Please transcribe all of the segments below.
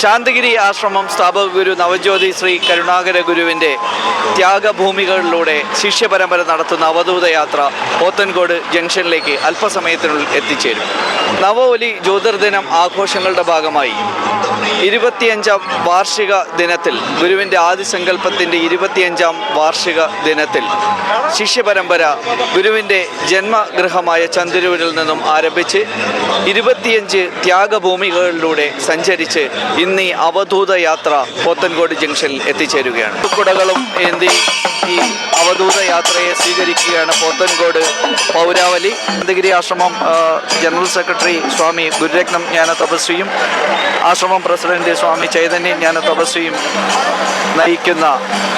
ശാന്തഗിരി ആശ്രമം സ്ഥാപക ഗുരു നവജ്യോതി ശ്രീ കരുണാകര ഗുരുവിന്റെ ത്യാഗഭൂമികളിലൂടെ ശിഷ്യപരമ്പര നടത്തുന്ന അവധൂത യാത്ര പോത്തൻകോട് ജംഗ്ഷനിലേക്ക് അല്പസമയത്തിനുള്ളിൽ എത്തിച്ചേരും. നവോലി ജ്യോതിർദിനം ആഘോഷങ്ങളുടെ ഭാഗമായി ഇരുപത്തിയഞ്ചാം വാർഷിക ദിനത്തിൽ ഗുരുവിന്റെ ആദിസങ്കല്പത്തിന്റെ ഇരുപത്തിയഞ്ചാം വാർഷിക ദിനത്തിൽ ശിഷ്യപരമ്പര ഗുരുവിന്റെ ജന്മഗൃഹമായ ചന്ദ്രൂരിൽ നിന്നും ആരംഭിച്ച് ഇരുപത്തിയഞ്ച് ത്യാഗഭൂമികളിലൂടെ സഞ്ചരിച്ച് ഇന്ന് ഈ അവധൂത യാത്ര പോത്തൻകോട് ജംഗ്ഷനിൽ എത്തിച്ചേരുകയാണ്. കുടകളും ഏന്തി ഈ അവധൂത യാത്രയെ സ്വീകരിക്കുകയാണ് പോത്തൻകോട് പൗരാവലി. അനന്തഗിരി ആശ്രമം ജനറൽ സെക്രട്ടറി സ്വാമി ഗുരുരത്നം ജ്ഞാന തപസ്വിയും ആശ്രമം പ്രസിഡന്റ് സ്വാമി ചൈതന്യ ജ്ഞാന തപസ്വിയും നയിക്കുന്ന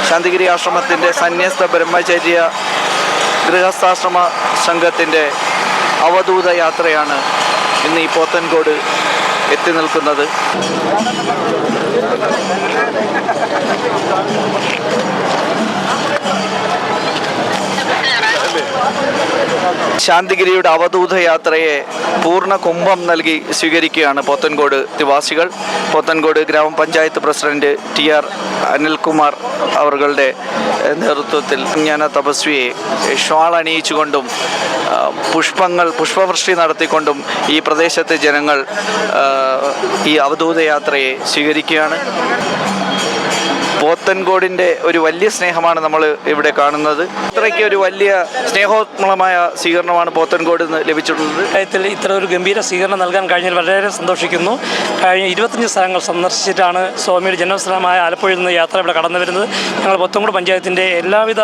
ശാന്തിഗിരി ആശ്രമത്തിന്റെ സന്യസ്ത ബ്രഹ്മചര്യ ഗൃഹസ്ഥാശ്രമ സംഘത്തിന്റെ അവധൂത യാത്രയാണ് ഇന്ന് ഈ പോത്തൻകോട് എത്തി നിൽക്കുന്നത്. ശാന്തിഗിരിയുടെ അവധൂത യാത്രയെ പൂർണ കുംഭം നൽകി സ്വീകരിക്കുകയാണ് പോത്തൻകോട് നിവാസികൾ. പോത്തൻകോട് ഗ്രാമപഞ്ചായത്ത് പ്രസിഡന്റ് ടി ആർ അനിൽകുമാർ അവരുടെ നേതൃത്വത്തിൽ ജ്ഞാന തപസ്വിയെ ഷാൾ അണിയിച്ചുകൊണ്ടും പുഷ്പങ്ങൾ പുഷ്പവൃഷ്ടി നടത്തിക്കൊണ്ടും ഈ പ്രദേശത്തെ ജനങ്ങൾ ഈ അവധൂത യാത്രയെ സ്വീകരിക്കുകയാണ്. പോത്തൻകോടിന്റെ ഒരു വലിയ സ്നേഹമാണ് നമ്മൾ ഇവിടെ കാണുന്നത്. അത്രയ്ക്ക് ഒരു വലിയ സ്നേഹോത്മളമായ സ്വീകരണമാണ് പോത്തൻകോട് നിന്ന് ലഭിച്ചിട്ടുള്ളത്. ഇത്ര ഒരു ഗംഭീര സ്വീകരണം നൽകാൻ കഴിഞ്ഞാൽ വളരെയേറെ സന്തോഷിക്കുന്നു. കഴിഞ്ഞ ഇരുപത്തഞ്ച് സ്ഥലങ്ങൾ സന്ദർശിച്ചിട്ടാണ് സ്വാമിയുടെ ജന്മസ്ഥലമായ ആലപ്പുഴയിൽ നിന്ന് യാത്ര ഇവിടെ കടന്നു വരുന്നത്. ഞങ്ങൾ പോത്തൻകോട് പഞ്ചായത്തിന്റെ എല്ലാവിധ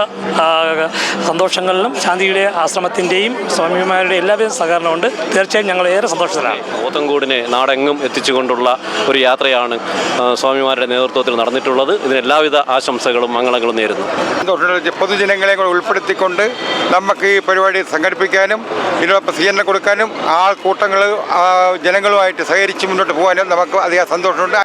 സന്തോഷങ്ങളിലും ശാന്തിയുടെ ആശ്രമത്തിന്റെയും സ്വാമിമാരുടെ എല്ലാവിധ സഹകരണമുണ്ട്. തീർച്ചയായും ഞങ്ങൾ ഏറെ സന്തോഷത്തിലാണ്. പോത്തൻകോടിനെ നാടെങ്ങും എത്തിച്ചുകൊണ്ടുള്ള ഒരു യാത്രയാണ് സ്വാമിമാരുടെ നേതൃത്വത്തിൽ നടന്നിട്ടുള്ളത്. ഇതിന് എല്ലാവിധ ആശംസകളും മംഗളങ്ങളും നേരുന്നു. പൊതുജനങ്ങളെ കൂടെ ഉൾപ്പെടുത്തിക്കൊണ്ട് നമുക്ക് ഈ പരിപാടി സംഘടിപ്പിക്കാനും ഇതിനൊപ്പം സ്വീകരണം കൊടുക്കാനും ആൾക്കൂട്ടങ്ങൾ ജനങ്ങളുമായിട്ട് സഹകരിച്ച് മുന്നോട്ട് പോകാനും നമുക്ക് അധികം സന്തോഷമുണ്ട്.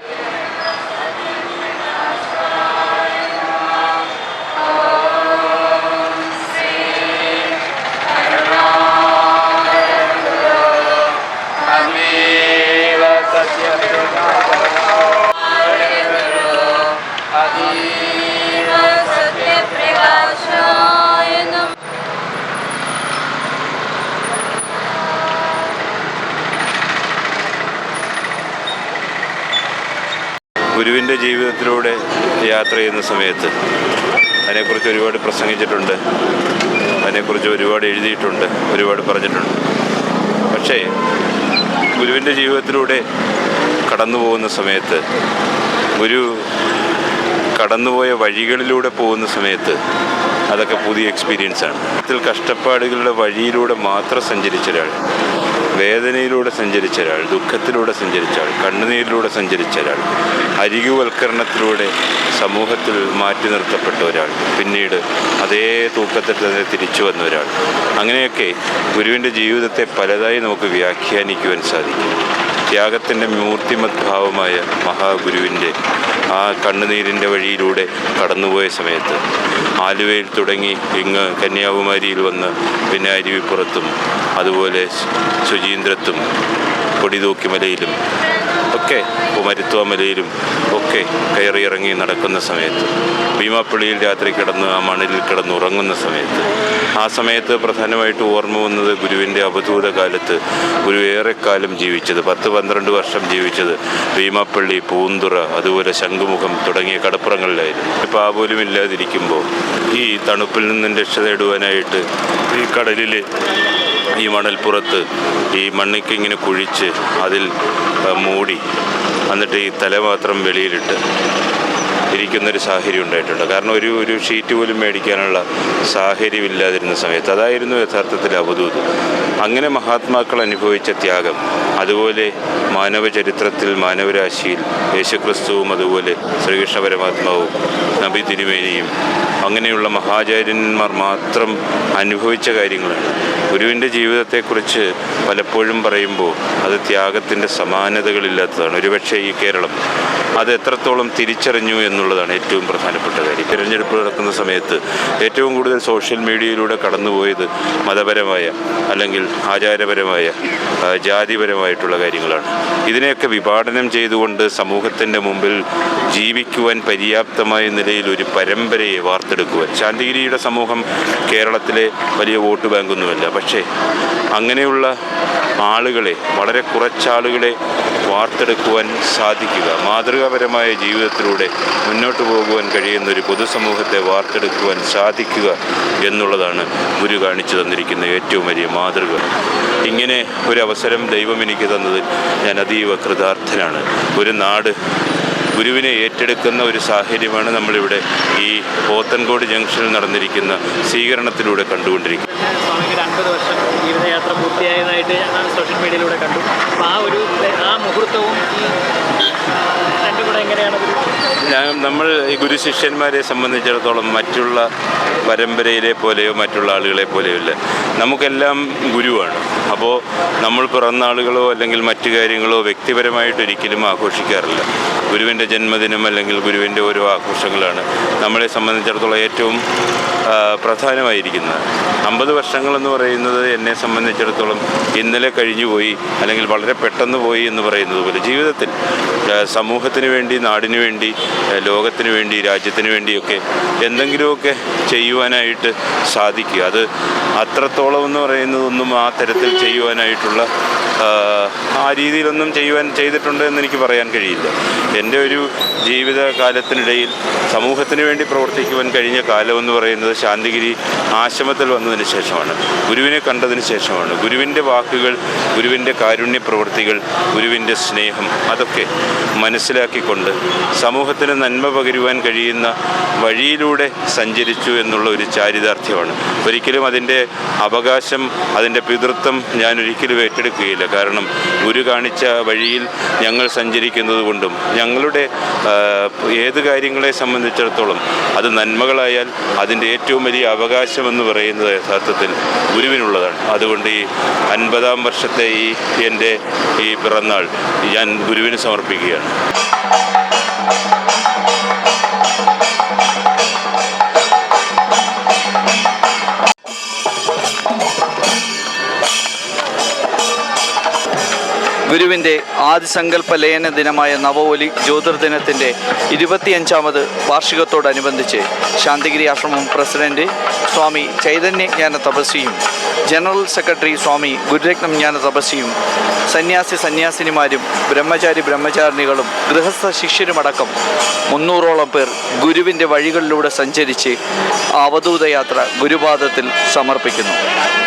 ഗുരുവിന്റെ ജീവിതത്തിലൂടെ യാത്ര ചെയ്യുന്ന സമയത്ത് അതിനെക്കുറിച്ച് ഒരുപാട് പ്രസംഗിച്ചിട്ടുണ്ട്. അതിനെക്കുറിച്ച് ഒരുപാട് എഴുതിയിട്ടുണ്ട്. ഒരുപാട് പറഞ്ഞിട്ടുണ്ട്. പക്ഷേ ഗുരുവിന്റെ ജീവിതത്തിലൂടെ കടന്നു പോകുന്ന സമയത്ത് ഗുരു കടന്നുപോയ വഴികളിലൂടെ പോകുന്ന സമയത്ത് അതൊക്കെ പുതിയ എക്സ്പീരിയൻസാണ്. ഇതിൽ കഷ്ടപ്പാടുകളുടെ വഴിയിലൂടെ മാത്രം സഞ്ചരിച്ച ഒരാൾ വേദനയിലൂടെ സഞ്ചരിച്ച ഒരാൾ ദുഃഖത്തിലൂടെ സഞ്ചരിച്ച ആൾ കണ്ണുനീരിലൂടെ സഞ്ചരിച്ച ഒരാൾ അരികുവൽക്കരണത്തിലൂടെ സമൂഹത്തിൽ മാറ്റി നിർത്തപ്പെട്ട ഒരാൾ പിന്നീട് അതേ തൂക്കത്തിൽ തന്നെ തിരിച്ചു വന്ന ഒരാൾ. അങ്ങനെയൊക്കെ ഗുരുവിന്റെ ജീവിതത്തെ പലതായി നമുക്ക് വ്യാഖ്യാനിക്കുവാൻ സാധിക്കും. ത്യാഗത്തിന്റെ മൂർത്തിമത് ഭാവമായ മഹാഗുരുവിന്റെ ആ കണ്ണുനീരിന്റെ വഴിയിലൂടെ കടന്നുപോയ സമയത്ത് ആലുവയിൽ തുടങ്ങി ഇങ്ങ് കന്യാകുമാരിയിൽ വന്ന് പിന്നെ അരുവിപ്പുറത്തും അതുപോലെ ശുചീന്ദ്രത്തും കൊടിതൂക്കിമലയിലും ഒക്കെ കുമരുത്വമലയിലും ഒക്കെ കയറിയിറങ്ങി നടക്കുന്ന സമയത്ത് ഭീമാപ്പള്ളിയിൽ രാത്രി കിടന്ന് ആ മണലിൽ കിടന്ന് ഉറങ്ങുന്ന സമയത്ത് ആ സമയത്ത് പ്രധാനമായിട്ട് ഓർമ്മ വന്നത് ഗുരുവിന്റെ അവധൂത കാലത്ത് ഗുരു ഏറെക്കാലം ജീവിച്ചത് പത്ത് പന്ത്രണ്ട് വർഷം ജീവിച്ചത് ഭീമാപ്പള്ളി പൂന്തുറ അതുപോലെ ശംഖുമുഖം തുടങ്ങിയ കടപ്പുറങ്ങളിലായിരുന്നു. ഇപ്പോൾ ആ പോലും ഇല്ലാതിരിക്കുമ്പോൾ ഈ തണുപ്പിൽ നിന്നും രക്ഷ നേടുവാനായിട്ട് ഈ കടലിൽ ഈ മണൽപ്പുറത്ത് ഈ മണ്ണിക്ക് ഇങ്ങനെ കുഴിച്ച് അതിൽ മൂടി. എന്നിട്ട് ഈ തല മാത്രം വെളിയിലിട്ട് ഇരിക്കുന്നൊരു സാഹചര്യം ഉണ്ടായിട്ടുണ്ട്. കാരണം ഒരു ഒരു ഷീറ്റ് പോലും മേടിക്കാനുള്ള സാഹചര്യം ഇല്ലാതിരുന്ന സമയത്ത് അതായിരുന്നു യഥാർത്ഥത്തിൽ അവധൂത്. അങ്ങനെ മഹാത്മാക്കൾ അനുഭവിച്ച ത്യാഗം. അതുപോലെ മാനവ ചരിത്രത്തിൽ മാനവരാശിയിൽ യേശുക്രിസ്തുവും അതുപോലെ ശ്രീകൃഷ്ണ പരമാത്മാവും നബി തിരുമേനിയും അങ്ങനെയുള്ള മഹാചാര്യന്മാർ മാത്രം അനുഭവിച്ച കാര്യങ്ങളാണ്. ഗുരുവിന്റെ ജീവിതത്തെക്കുറിച്ച് പലപ്പോഴും പറയുമ്പോൾ അത് ത്യാഗത്തിന്റെ സമാനതകളില്ലാത്തതാണ്. ഒരുപക്ഷെ ഈ കേരളം അത് എത്രത്തോളം തിരിച്ചറിഞ്ഞു എന്നുള്ളതാണ് ഏറ്റവും പ്രധാനപ്പെട്ട കാര്യം. തിരഞ്ഞെടുപ്പ് നടക്കുന്ന സമയത്ത് ഏറ്റവും കൂടുതൽ സോഷ്യൽ മീഡിയയിലൂടെ കടന്നുപോയത് മതപരമായ അല്ലെങ്കിൽ ആചാരപരമായ ജാതിപരമായിട്ടുള്ള കാര്യങ്ങളാണ്. ഇതിനെയൊക്കെ വിഭാടനം ചെയ്തുകൊണ്ട് സമൂഹത്തിന്റെ മുമ്പിൽ ജീവിക്കുവാൻ പര്യാപ്തമായ നിലയിൽ ഒരു പരമ്പരയെ വാർത്തെടുക്കുവാൻ. ശാന്തിഗിരിയുടെ സമൂഹം കേരളത്തിലെ വലിയ വോട്ട് ബാങ്കൊന്നുമല്ല. പക്ഷേ അങ്ങനെയുള്ള ആളുകളെ വളരെ കുറച്ചാളുകളെ വാർത്തെടുക്കുവാൻ സാധിക്കുക. മാതൃകാപരമായ ജീവിതത്തിലൂടെ മുന്നോട്ട് പോകുവാൻ കഴിയുന്ന ഒരു പൊതുസമൂഹത്തെ വാർത്തെടുക്കുവാൻ സാധിക്കുക എന്നുള്ളതാണ് ഗുരു കാണിച്ചു തന്നിരിക്കുന്ന ഏറ്റവും വലിയ മാതൃക. ഇങ്ങനെ ഒരു അവസരം ദൈവം എനിക്ക് തന്നതിൽ ഞാൻ അതീവ കൃതാർത്ഥനാണ്. ഒരു നാട് ഗുരുവിനെ ഏറ്റെടുക്കുന്ന ഒരു സാഹചര്യമാണ് നമ്മളിവിടെ ഈ പോത്തൻകോട് ജംഗ്ഷനിൽ നടന്നിരിക്കുന്ന സ്വീകരണത്തിലൂടെ കണ്ടുകൊണ്ടിരിക്കുന്നത്. അൻപത് വർഷം ജീവിതയാത്ര പൂർത്തിയായതായിട്ട് ഞാൻ സോഷ്യൽ മീഡിയയിലൂടെ കണ്ടു. അപ്പോൾ ആ ഒരു ആ മുഹൂർത്തവും ഈ കൂടെ എങ്ങനെയാണ് ഞാൻ നമ്മൾ ഈ ഗുരുശിഷ്യന്മാരെ സംബന്ധിച്ചിടത്തോളം മറ്റുള്ള പരമ്പരയിലെ പോലെയോ മറ്റുള്ള ആളുകളെ പോലെയോ ഇല്ല. നമുക്കെല്ലാം ഗുരുവാണ്. അപ്പോൾ നമ്മൾ പിറന്നാളുകളോ അല്ലെങ്കിൽ മറ്റു കാര്യങ്ങളോ വ്യക്തിപരമായിട്ട് ഒരിക്കലും ആഘോഷിക്കാറില്ല. ഗുരുവിന്റെ ജന്മദിനം അല്ലെങ്കിൽ ഗുരുവിന്റെ ഓരോ ആഘോഷങ്ങളാണ്. നമ്മളെ സംബന്ധിച്ചിടത്തോളം ഏറ്റവും പ്രധാനമായിരിക്കുന്നത്. അമ്പത് വർഷങ്ങളെന്ന് പറയുന്നത് എന്നെ സംബന്ധിച്ചിടത്തോളം ഇന്നലെ കഴിഞ്ഞു പോയി അല്ലെങ്കിൽ വളരെ പെട്ടെന്ന് പോയി എന്ന് പറയുന്നത് പോലെ ജീവിതത്തിൽ സമൂഹത്തിന് വേണ്ടി നാടിന് വേണ്ടി ലോകത്തിന് വേണ്ടി രാജ്യത്തിന് വേണ്ടിയൊക്കെ എന്തെങ്കിലുമൊക്കെ ചെയ്യുവാനായിട്ട് സാധിക്കുക. അത് അത്രത്തോളം എന്ന് പറയുന്നതൊന്നും ആ തരത്തിൽ ചെയ്യുവാനായിട്ടുള്ള ആ, രീതിയിലൊന്നും ചെയ്യുവാൻ ചെയ്തിട്ടുണ്ട് എന്ന് എനിക്ക് പറയാൻ കഴിയില്ല. എന്റെ ഒരു ജീവിതകാലത്തിനിടയിൽ സമൂഹത്തിന് വേണ്ടി പ്രവർത്തിക്കുവാൻ കഴിഞ്ഞ കാലം എന്ന് പറയുന്നത് ശാന്തിഗിരി ആശ്രമത്തിൽ വന്നതിന് ശേഷമാണ്. ഗുരുവിനെ കണ്ടതിന് ശേഷമാണ്. ഗുരുവിന്റെ വാക്കുകൾ ഗുരുവിന്റെ കാരുണ്യ പ്രവൃത്തികൾ ഗുരുവിന്റെ സ്നേഹം അതൊക്കെ മനസ്സിലാക്കിക്കൊണ്ട് സമൂഹത്തിന് നന്മ പകരുവാൻ കഴിയുന്ന വഴിയിലൂടെ സഞ്ചരിച്ചു എന്നുള്ള ഒരു ചാരിതാർത്ഥ്യമാണ്. ഒരിക്കലും അതിന്റെ അവകാശം അതിന്റെ പിതൃത്വം ഞാൻ ഒരിക്കലും ഏറ്റെടുക്കുകയില്ല. കാരണം ഗുരു കാണിച്ച വഴിയിൽ ഞങ്ങൾ സഞ്ചരിക്കുന്നത് കൊണ്ടും ഞങ്ങളുടെ ഏത് കാര്യങ്ങളെ സംബന്ധിച്ചിടത്തോളം അത് നന്മകളായാൽ അതിന്റെ ഏറ്റവും വലിയ അവകാശമെന്ന് പറയുന്നത് യഥാർത്ഥത്തിൽ ഗുരുവിനുള്ളതാണ്. അതുകൊണ്ട് ഈ അൻപതാം വർഷത്തെ ഈ എന്റെ ഈ പിറന്നാൾ ഞാൻ ഗുരുവിന് സമർപ്പിക്കുകയാണ്. ഗുരുവിന്റെ ആദിസങ്കല്പ ലയന ദിനമായ നവോലി ജ്യോതിർദിനത്തിന്റെ ഇരുപത്തിയഞ്ചാമത് വാർഷികത്തോടനുബന്ധിച്ച് ശാന്തിഗിരി ആശ്രമം പ്രസിഡന്റ് സ്വാമി ചൈതന്യ ജ്ഞാന തപസ്വിയും ജനറൽ സെക്രട്ടറി സ്വാമി ഗുരുരത്നം ജ്ഞാന തപസ്വിയും സന്യാസി സന്യാസിനിമാരും ബ്രഹ്മചാരി ബ്രഹ്മചാരിണികളും ഗൃഹസ്ഥ ശിഷ്യരുമടക്കം മുന്നൂറോളം പേർ ഗുരുവിന്റെ വഴികളിലൂടെ സഞ്ചരിച്ച് അവധൂതയാത്ര യാത്ര ഗുരുപാദത്തിൽ സമർപ്പിക്കുന്നു.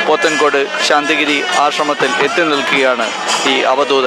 പോത്തൻകോട് ശാന്തിഗിരി ആശ്രമത്തിൽ എത്തി നിൽക്കുകയാണ് ഈ അവധൂത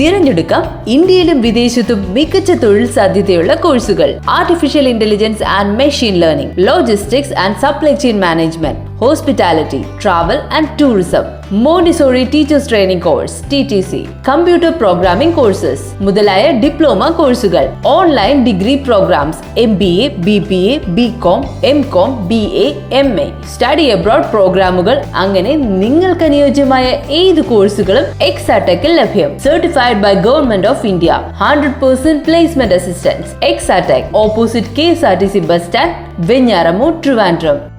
തിരഞ്ഞെടുക്കാം ഇന്ത്യയിലും വിദേശത്തും മികച്ച തൊഴിൽ സാധ്യതയുള്ള കോഴ്സുകൾ. Artificial intelligence and machine learning logistics and supply chain management hospitality travel and tourism Montessori teachers training course T T C computer programming courses മുതലായ ഡിപ്ലോമ കോഴ്സുകൾ online degree programmes M B A B B A B com M com B A M A study abroad പ്രോഗ്രാമുകൾ അങ്ങനെ നിങ്ങൾക്ക് അനുയോജ്യമായ ഏത് കോഴ്സുകളും എക്സാടെക്കിൽ ലഭ്യം. Certified by government of India hundred percent placement assistance Exatech opposite K S R T C bus stand Venjaramoodu Trivandrum